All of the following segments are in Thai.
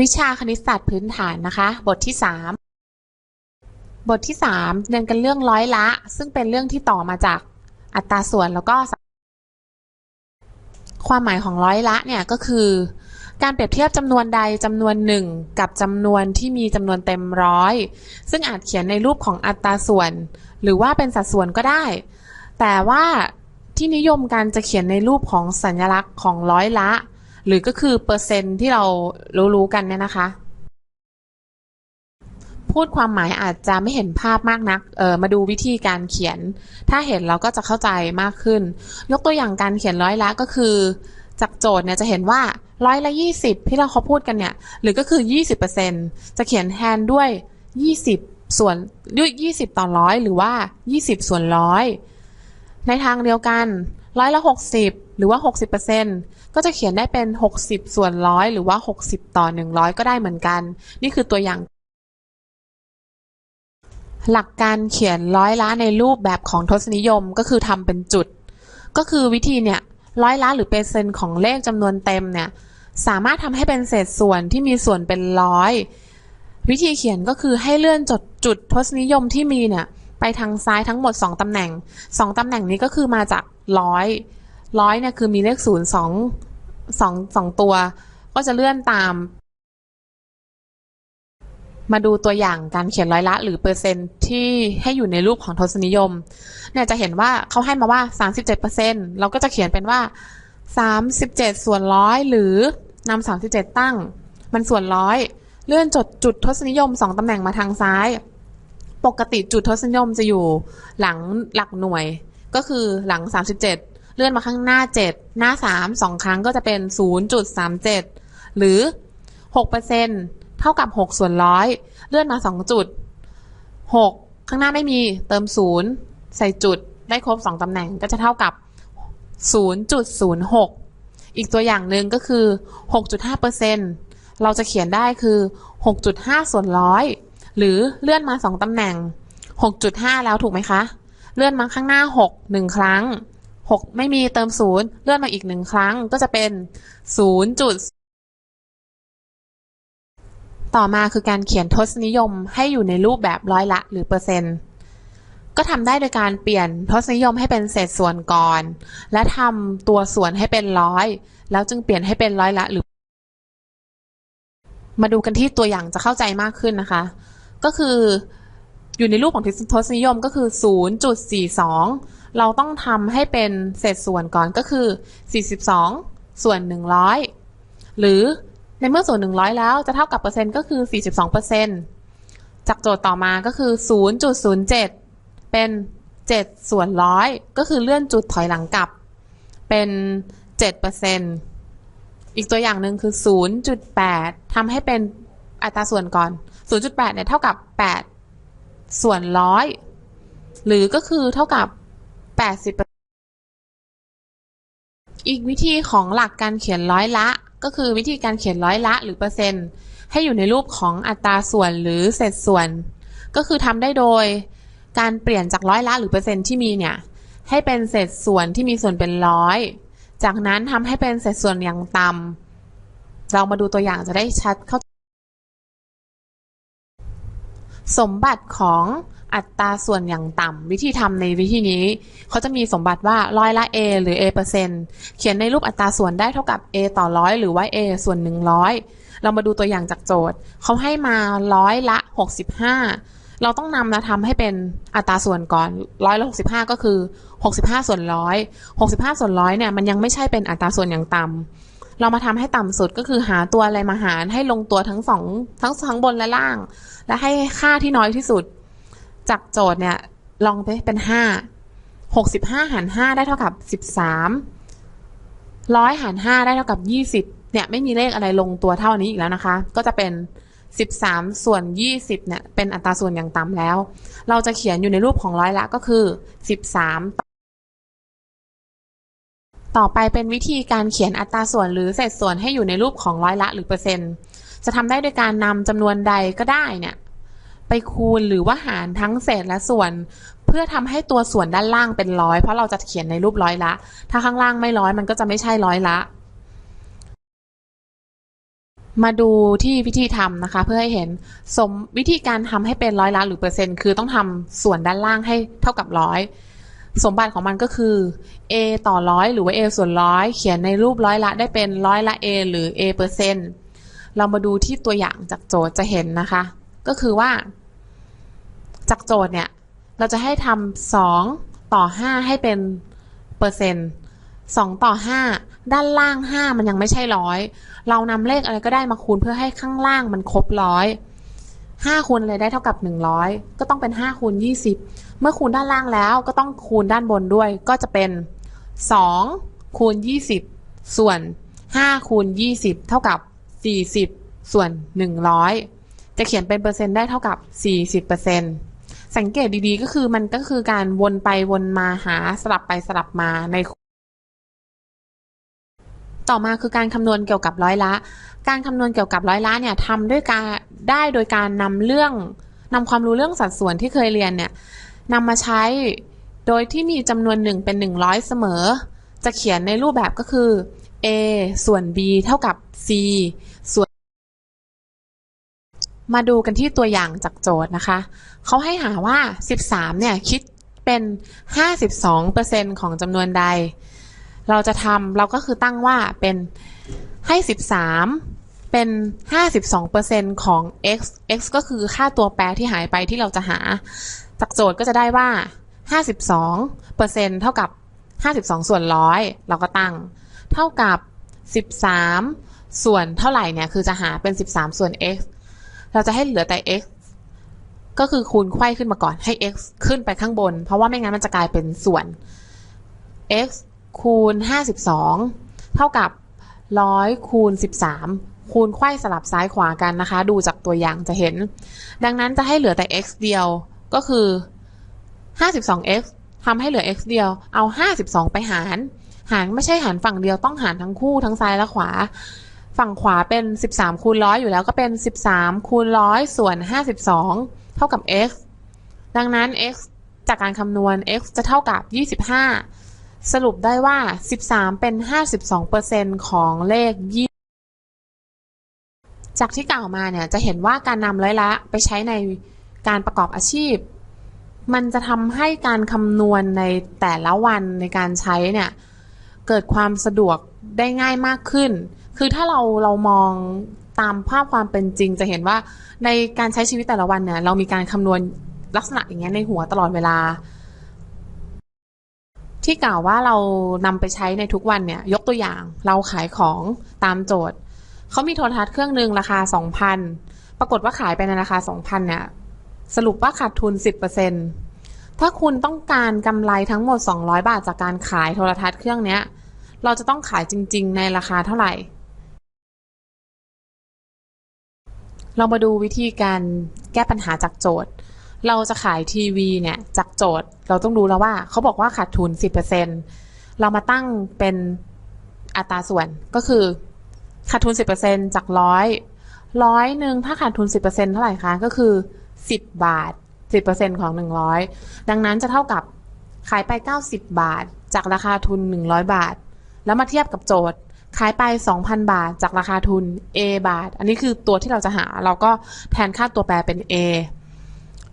วิชาคณิตศาสตร์พื้นฐานนะคะ บทที่ 3 บทที่ 3 เรียนกันเรื่องร้อยละ ซึ่งเป็นเรื่องที่ต่อมาจากอัตราส่วนแล้วก็ ความหมายของร้อยละเนี่ยก็คือ การเปรียบเทียบจำนวนใดจำนวนหนึ่งกับจำนวนที่มีจำนวนเต็มร้อยซึ่งอาจเขียนในรูปของอัตราส่วน หรือว่าเป็นสัดส่วนก็ได้ แต่ว่าที่นิยมการจะเขียนในรูปของสัญลักษณ์ของร้อยละ หรือก็คือเปอร์เซ็นต์ที่เรารู้ๆกันเนี่ยนะคะ พูดความหมายอาจจะไม่เห็นภาพมากนักเออมาดูวิธีการเขียน ถ้าเห็นเราก็จะเข้าใจมากขึ้น ยกตัวอย่างการเขียนร้อยละก็คือ จากโจทย์เนี่ยจะเห็นว่าร้อยละยี่สิบที่เราเขาพูดกันเนี่ย หรือก็คือยี่สิบเปอร์เซ็นจะเขียนแทนด้วยยี่สิบส่วนด้วยยี่สิบต่อร้อยหรือว่ายี่สิบส่วนร้อยในทางเดียวกันร้อยละหกสิบ รือว่าหกสิบเปอร์เซ็นก็จะเขียนได้เป็นหกสิบส่วนร้อยหรือว่าหกสิบต่อหนึ่งร้อยก็ได้เหมือนกัน นี่คือตัวอย่าง หลักการเขียนร้อยละในรูปแบบของทศนิยมก็คือทำเป็นจุด ก็คือวิธีเนี่ยร้อยละหรือเปอร์เซ็นต์ของเลขจำนวนเต็มเนี่ยสามารถทำให้เป็นเศษส่วนที่มีส่วนเป็นร้อย วิธีเขียนก็คือให้เลื่อนจดจุดทศนิยมที่มีเนี่ยไปทางซ้ายทั้งหมด 2ตำแหน่ง 2ตำแหน่งนี้ก็คือมาจากร้อย ร้อยเนี่ยคือมีเลขศูนย์สองสองสองตัว ก็จะเลื่อนตาม มาดูตัวอย่างการเขียนร้อยละ หรือเปอร์เซ็นต์ที่ให้อยู่ในรูปของทศนิยม เนี่ยจะเห็นว่าเขาให้มาว่า 37%เราก็จะเขียนเป็นว่า 37 ส่วนร้อยหรือนำ37 ตั้ง มันส่วนร้อยเลื่อนจดจุดทศนิยม 2ตำแหน่งมาทางซ้าย ปกติจุดทศนิยมจะอยู่หลังหลักหน่วย ก็คือหลัง 37 เลื่อนมาข้างหน้า 7 หน้า 3 2 ครั้งก็จะเป็น 0.37 หรือ 6%เท่ากับ 6 ส่วนร้อยเลื่อนมา 2 จุด 6 ข้างหน้าไม่มีเติม 0 ใส่จุดได้ครบ 2 ตำแหน่งก็จะเท่ากับ 0.06 อีกตัวอย่างหนึ่งก็คือ 6.5%เราจะเขียนได้คือ 6.5 ส่วนร้อยหรือเลื่อนมา 2 ตำแหน่ง 6.5 แล้วถูกไหมคะ เลื่อนมาข้างหน้า 6 1 ครั้ง 6 ไม่มีเติม 0 เลื่อนมาอีก1ครั้งก็จะเป็น 0. จุด ต่อมาคือการเขียนทศนิยมให้อยู่ในรูปแบบร้อยละหรือเปอร์เซ็นต์ก็ทำได้โดยการเปลี่ยนทศนิยมให้เป็นเศษส่วนก่อน และทำตัวส่วนให้เป็นร้อย แล้วจึงเปลี่ยนให้เป็นร้อยละหรือ มาดูกันที่ตัวอย่างจะเข้าใจมากขึ้นนะคะ ก็คืออยู่ในรูปของทศนิยมก็คือ 0.42 เราต้องทำให้เป็นเศษส่วนก่อนก็คือ 42 ส่วน 100 หรือในเมื่อส่วน 100 แล้วจะเท่ากับเปอร์เซ็นต์ก็คือ 42เปอร์เซ็นต์จากโจทย์ต่อมาก็คือ 0.07 เป็น 7 ส่วนร้อยก็คือเลื่อนจุดถอยหลังกลับ เป็น7เปอร์เซ็นต์อีกตัวอย่างหนึ่งคือ 0.8ทำให้เป็นอัตราส่วนก่อน 0.8เนี่ยเท่ากับ 8 ส่วนร้อย หรือก็คือเท่ากับ 80อีกวิธีของหลักการเขียนร้อยละ ก็คือวิธีการเขียนร้อยละหรือเปอร์เซ็นต์ให้อยู่ในรูปของอัตราส่วนหรือเศษส่วน ก็คือทำได้โดยการเปลี่ยนจากร้อยละหรือเปอร์เซ็นต์ที่มีเนี่ยให้เป็นเศษส่วนที่มีส่วนเป็นร้อย จากนั้นทำให้เป็นเศษส่วนอย่างต่ำเรามาดูตัวอย่างจะได้ชัดเข้าสมบัติของ อัตราส่วนอย่างต่ำวิธีทำในวิธีนี้เขาจะมีสมบัติว่าร้อยละ a หรือ a เปอร์เซ็นต์เขียนในรูปอัตราส่วนได้เท่ากับ a ต่อร้อยหรือว่า a ส่วน 100 เรามาดูตัวอย่างจากโจทย์ เขาให้มาร้อยละ 65 เราต้องนำมาทำให้เป็นอัตราส่วนก่อนร้อยละ65 ก็คือ 65 ส่วนร้อย65 ส่วนร้อยเนี่ยมันยังไม่ใช่เป็นอัตราส่วนอย่างต่ำเรามาทำให้ต่ำสุดก็คือหาตัวอะไรมาหารให้ลงตัวทั้งสองทั้งทั้งบนและล่าง และให้ค่าที่น้อยที่สุด จากโจทย์เนี่ย ลองไปเป็นห้าหกสิบห้าหารห้าได้เท่ากับสิบสามร้อยหารห้าได้เท่ากับยี่สิบเนี่ยไม่มีเลขอะไรลงตัวเท่านี้อีกแล้วนะคะ ก็จะเป็นสิบสามส่วนยี่สิบเนี่ยเป็นอัตราส่วนอย่างต่ำแล้ว เราจะเขียนอยู่ในรูปของร้อยละก็คือสิบสามต่อไปเป็นวิธีการเขียนอัตราส่วนหรือเศษส่วนให้อยู่ในรูปของร้อยละหรือเปอร์เซ็นต์ จะทำได้โดยการนำจำนวนใดก็ได้เนี่ย ไปคูณหรือว่าหารทั้งเศษและส่วน เพื่อทำให้ตัวส่วนด้านล่างเป็นร้อยเพราะเราจะเขียนในรูปร้อยละ ถ้าข้างล่างไม่ร้อยมันก็จะไม่ใช่ร้อยละ มาดูที่วิธีทำนะคะ เพื่อให้เห็นสมวิธีการทำให้เป็นร้อยละหรือเปอร์เซ็นต์คือต้องทำส่วนด้านล่างให้เท่ากับร้อยสมบัติของมันก็คือ a ต่อร้อยหรือว่า a ส่วนร้อยเขียนในรูปร้อยละได้เป็นร้อยละ a หรือ a เปอร์เซ็นต์เรามาดูที่ตัวอย่างจากโจทย์จะเห็นนะคะ ก็คือว่า จากโจทย์เนี่ย เราจะให้ทำสองต่อห้าให้เป็นเปอร์เซ็นต์สองต่อห้าด้านล่างห้ามันยังไม่ใช่ร้อยเรานำเลขอะไรก็ได้มาคูณเพื่อให้ข้างล่างมันครบร้อยห้าคูณอะไรได้เท่ากับหนึ่งร้อยก็ต้องเป็นห้าคูณยี่สิบเมื่อคูณด้านล่างแล้วก็ต้องคูณด้านบนด้วย ก็จะเป็นสองคูณยี่สิบส่วนห้าคูณยี่สิบเท่ากับสี่สิบส่วนหนึ่งร้อยจะเขียนเป็นเปอร์เซ็นต์ได้เท่ากับสี่สิบเปอร์เซ็นต์ สังเกตดีๆก็คือมันก็คือการวนไปวนมาหาสลับไปสลับมาใน ต่อมาคือการคำนวณเกี่ยวกับร้อยละ การคำนวณเกี่ยวกับร้อยละเนี่ยทำด้วยการได้โดยการนำเรื่องนำความรู้เรื่องสัดส่วนที่เคยเรียนเนี่ยนำมาใช้โดยที่มีจำนวนหนึ่งเป็น 100 เสมอ จะเขียนในรูปแบบก็คือ a ส่วน b เท่ากับ c มาดูกันที่ตัวอย่างจากโจทย์นะคะ เขาให้หาว่า 13 เนี่ย คิดเป็น 52%ของจำนวนใด เราจะทำเราก็คือตั้งว่าเป็นให้ 13 เป็น 52%ของ x x ก็คือค่าตัวแปรที่หายไปที่เราจะหา จากโจทย์ก็จะได้ว่า 52%เท่ากับ 52 ส่วนร้อยเราก็ตั้ง เท่ากับ 13 ส่วนเท่าไหร่เนี่ย คือจะหาเป็น 13 ส่วน x เราจะให้เหลือแต่ x ก็คือคูณไขว้ขึ้นมาก่อนให้ x ขึ้นไปข้างบน เพราะว่าไม่งั้นมันจะกลายเป็นส่วน x คูณ 52 เท่ากับ 100 คูณ 13 คูณไขว้สลับซ้ายขวากันนะคะ ดูจากตัวอย่างจะเห็น ดังนั้นจะให้เหลือแต่ x เดียวก็คือ 52x ทำให้เหลือ x เดียว เอา 52 ไปหาร หารไม่ใช่หารฝั่งเดียวต้องหารทั้งคู่ทั้งซ้ายและขวา ฝั่งขวาเป็น 13คูณร้อยอยู่แล้วก็เป็น 13คูณร้อยส่วน 52 เท่ากับ x ดังนั้น x จากการคำนวณ x จะเท่ากับ 25 สรุปได้ว่า 13 เป็น 52%ของเลข20จากที่กล่าวมาเนี่ยจะเห็นว่าการนำร้อยละไปใช้ในการประกอบอาชีพ มันจะทำให้การคำนวณในแต่ละวันในการใช้เนี่ย เกิดความสะดวกได้ง่ายมากขึ้น คือถ้าเราเรามองตามภาพความเป็นจริง จะเห็นว่าในการใช้ชีวิตแต่ละวันเนี่ย เรามีการคำนวณลักษณะอย่างเงี้ยในหัวตลอดเวลา ที่กล่าวว่าเรานำไปใช้ในทุกวันเนี่ย ยกตัวอย่างเราขายของตามโจทย์เขามีโทรทัศน์เครื่องหนึ่งราคา 2,000 ปรากฏว่าขายไปในราคา 2,000 เนี่ย สรุปว่าขาดทุน 10%ถ้าคุณต้องการกำไรทั้งหมด 200 บาทจากการขายโทรทัศน์เครื่องเนี้ยเราจะต้องขายจริง ๆ ในราคาเท่าไหร่ เรามาดูวิธีการแก้ปัญหาจากโจทย์ เราจะขายทีวีเนี่ยจากโจทย์ เราต้องรู้แล้วว่าเขาบอกว่าขาดทุน 10%เรามาตั้งเป็นอัตราส่วนก็คือขาดทุน 10%จากร้อยร้อยหนึ่งถ้าขาดทุน 10%เท่าไหร่คะ ก็คือ 10 บาท 10%ของ 100 ดังนั้นจะเท่ากับขายไป 90 บาท จากราคาทุน 100 บาท แล้วมาเทียบกับโจทย์ ขายไป 2,000 บาทจากราคาทุน A บาท อันนี้คือตัวที่เราจะหา เราก็แทนค่าตัวแปรเป็น A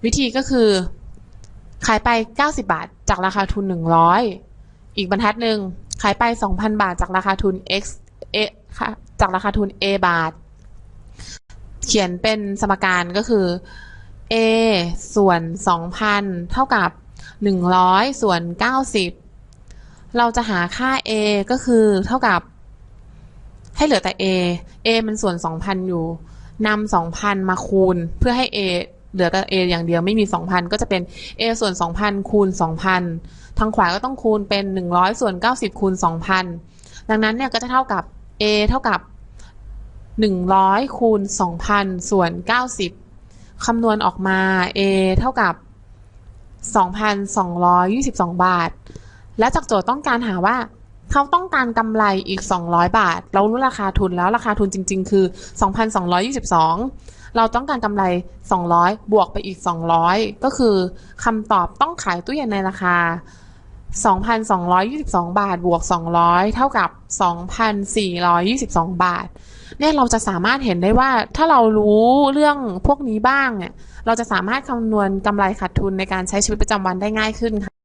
วิธีก็คือ ขายไป 90 บาทจากราคาทุน 100 อีกบรรทัดหนึ่งขายไป 2,000 บาทจากราคาทุน X A จากราคาทุน A บาท เขียนเป็นสมการก็คือ A ส่วน 2,000 เท่ากับ 100 ส่วน 90 เราจะหาค่า A ก็คือเท่ากับ ให้เหลือแต่ A A มันส่วน 2,000 อยู่นำ2,000 มาคูณ เพื่อให้ A เหลือแต่ A อย่างเดียวไม่มี 2,000 ก็จะเป็น A ส่วน 2,000 คูณ 2,000 ทางขวาก็ต้องคูณเป็น 100 ส่วน 90 คูณ 2,000 ดังนั้นเนี่ยก็จะเท่ากับ A เท่ากับ 100 คูณ 2,000 ส่วน 90 คำนวณออกมา A เท่ากับ 2,222 บาท และจากโจทย์ต้องการหาว่า เขาต้องการกำไรอีก 200 บาท เรารู้ราคาทุนแล้วราคาทุนจริง ๆ คือ 2,222 เราต้องการกำไร 200 บวกไปอีก 200 ก็คือคำตอบต้องขายตู้เย็นในราคา 2,222 บาท บวก 200 เท่ากับ 2,422 บาท เนี่ยเราจะสามารถเห็นได้ว่าถ้าเรารู้เรื่องพวกนี้บ้างเนี่ย เราจะสามารถคำนวณกำไรขาดทุนในการใช้ชีวิตประจำวันได้ง่ายขึ้นค่ะ